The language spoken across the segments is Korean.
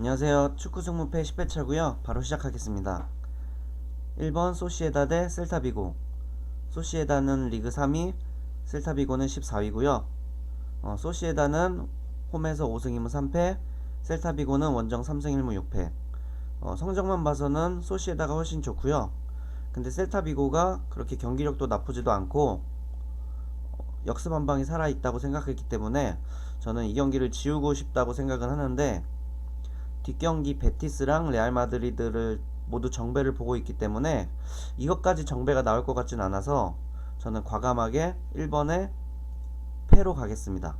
안녕하세요. 축구 승무패 10회 차고요. 바로 시작하겠습니다. 1번 소시에다 대 셀타비고. 소시에다는 리그 3위, 셀타비고는 14위고요. 어, 소시에다는 홈에서 5승 2무 3패, 셀타비고는 원정 3승 1무 6패. 어, 성적만 봐서는 소시에다가 훨씬 좋고요. 근데 셀타비고가 그렇게 경기력도 나쁘지도 않고 어, 역습 한 방이 살아 있다고 생각했기 때문에 저는 이 경기를 지우고 싶다고 생각은 하는데 뒷경기 베티스랑 레알 마드리드를 모두 정배를 보고 있기 때문에 이것까지 정배가 나올 것 같진 않아서 저는 과감하게 1번에 패로 가겠습니다.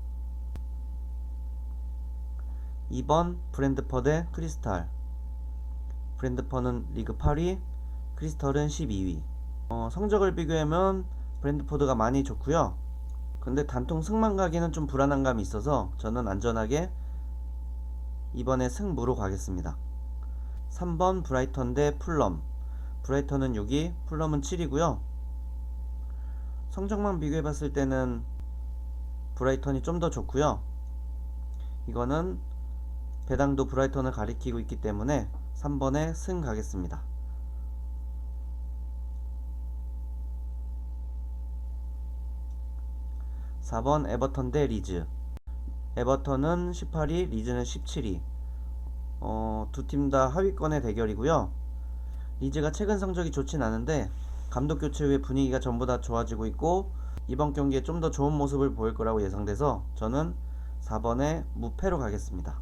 2번 브랜드퍼 대 크리스탈. 브랜드퍼는 리그 8위 크리스털은 12위. 어, 성적을 비교하면 브랜드포드가 많이 좋고요. 근데 단통 승만 가기는 좀 불안한 감이 있어서 저는 안전하게 이번에 승무로 가겠습니다. 3번 브라이턴 대 풀럼. 브라이턴은 6위, 풀럼은 7위고요. 성적만 비교해 봤을 때는 브라이턴이 좀 더 좋고요. 이거는 배당도 브라이턴을 가리키고 있기 때문에 3번에 승 가겠습니다. 4번 에버턴 대 리즈. 에버턴은 18위, 리즈는 17위. 어, 두 팀 다 하위권의 대결이고요. 리즈가 최근 성적이 좋진 않은데 감독 교체 후에 분위기가 전부 다 좋아지고 있고 이번 경기에 좀 더 좋은 모습을 보일 거라고 예상돼서 저는 4번에 무패로 가겠습니다.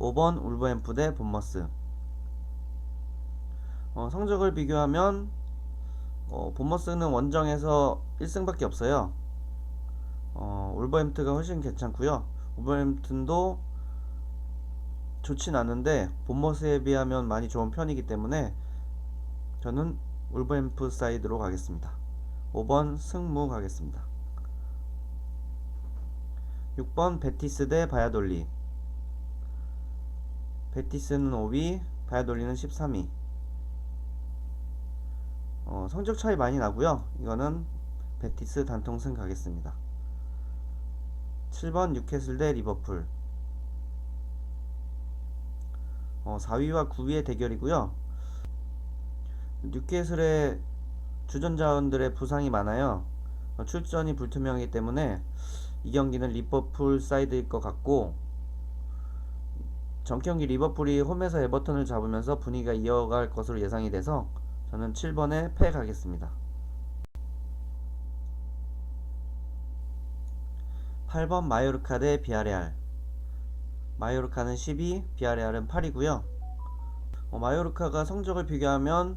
5번 울버햄프 대 본머스. 어, 성적을 비교하면 어, 본머스는 원정에서 1승밖에 없어요. 어, 울버햄튼가 훨씬 괜찮고요. 울버햄튼도 좋진 않은데 본머스에 비하면 많이 좋은 편이기 때문에 저는 울버햄프 사이드로 가겠습니다. 5번 승무 가겠습니다. 6번 베티스 대 바야돌리 베티스는 5위, 바야돌리는 13위. 어, 성적 차이 많이 나고요. 이거는 베티스 단통승 가겠습니다. 7번 뉴캐슬 대 리버풀 어, 4위와 9위의 대결이고요. 뉴캐슬의 주전자원들의 부상이 많아요. 어, 출전이 불투명하기 때문에 이 경기는 리버풀 사이드일 것 같고 전경기 리버풀이 홈에서 에버턴을 잡으면서 분위기가 이어갈 것으로 예상이 돼서 저는 7번에 패 가겠습니다. 8번 마요르카 대 비아레알 마요르카는 12, 비아레알은 8이고요. 어, 마요르카가 성적을 비교하면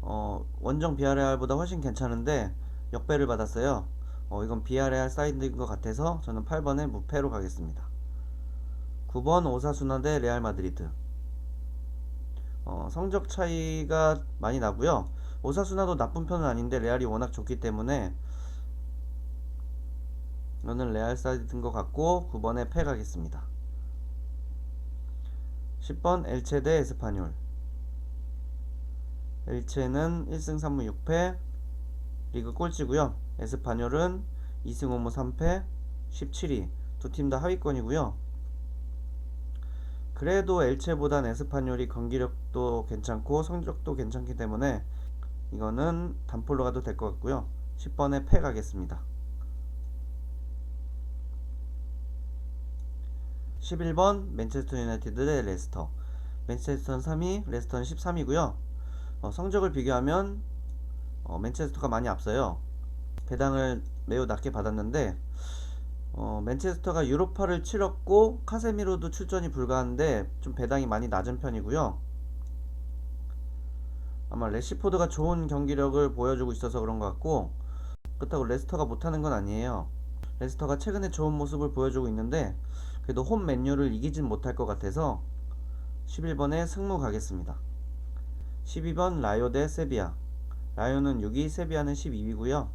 어, 원정 비아레알보다 훨씬 괜찮은데 역배를 받았어요. 어, 이건 비아레알 사이드인 것 같아서 저는 8번에 무패로 가겠습니다. 9번 오사수나 대 레알 마드리드 어, 성적 차이가 많이 나고요. 오사수나도 나쁜 편은 아닌데 레알이 워낙 좋기 때문에 이거는 레알 사이드인 것 같고 9번에 패 가겠습니다. 10번 엘체 대 에스파뇰 엘체는 1승 3무 6패 리그 꼴찌고요. 에스파뇰은 2승 5무 3패 17위 두 팀 다 하위권이고요. 그래도 엘체보단 에스파뇰이 경기력도 괜찮고 성적도 괜찮기 때문에 이거는 단폴로 가도 될 것 같고요. 10번에 패 가겠습니다. 11번 맨체스터 유나이티드 대 레스터. 맨체스터는 3위 레스터는 13위고요. 어, 성적을 비교하면 어, 맨체스터가 많이 앞서요. 배당을 매우 낮게 받았는데 어, 맨체스터가 유로파를 치렀고 카세미로도 출전이 불가한데 좀 배당이 많이 낮은 편이고요. 아마 레시포드가 좋은 경기력을 보여주고 있어서 그런 것 같고 그렇다고 레스터가 못하는 건 아니에요. 레스터가 최근에 좋은 모습을 보여주고 있는데 그래도 홈 맨유를 이기진 못할 것 같아서 11번에 승무 가겠습니다. 12번 라요 대 세비야. 라요는 6위, 세비야는 12위고요.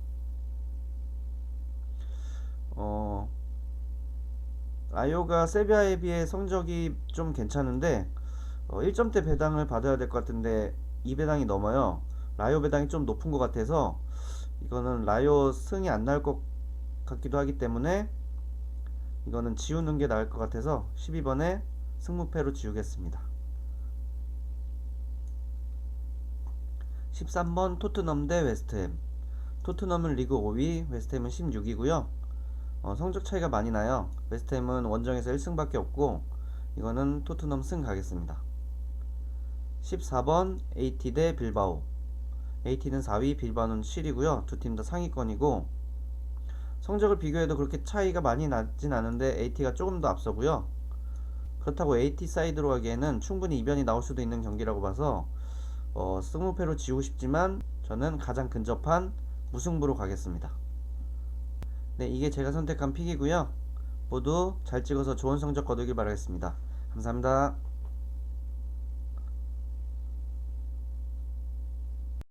어, 라요가 세비야에 비해 성적이 좀 괜찮은데 어, 1점대 배당을 받아야 될 것 같은데 2배당이 넘어요. 라요 배당이 좀 높은 것 같아서 이거는 라요 승이 안 날 것 같기도 하기 때문에 이거는 지우는 게 나을 것 같아서 12번에 승무패로 지우겠습니다. 13번 토트넘 대 웨스트햄. 토트넘은 리그 5위, 웨스트햄은 16위고요. 어, 성적 차이가 많이 나요. 웨스트햄은 원정에서 1승밖에 없고 이거는 토트넘 승 가겠습니다. 14번 AT 대 빌바오. AT는 4위, 빌바오는 7위고요. 두 팀 다 상위권이고 성적을 비교해도 그렇게 차이가 많이 나진 않은데 AT가 조금 더 앞서고요. 그렇다고 AT 사이드로 가기에는 충분히 이변이 나올 수도 있는 경기라고 봐서 어, 승무패로 지우고 싶지만 저는 가장 근접한 무승부로 가겠습니다. 네, 이게 제가 선택한 픽이고요. 모두 잘 찍어서 좋은 성적 거두길 바라겠습니다. 감사합니다.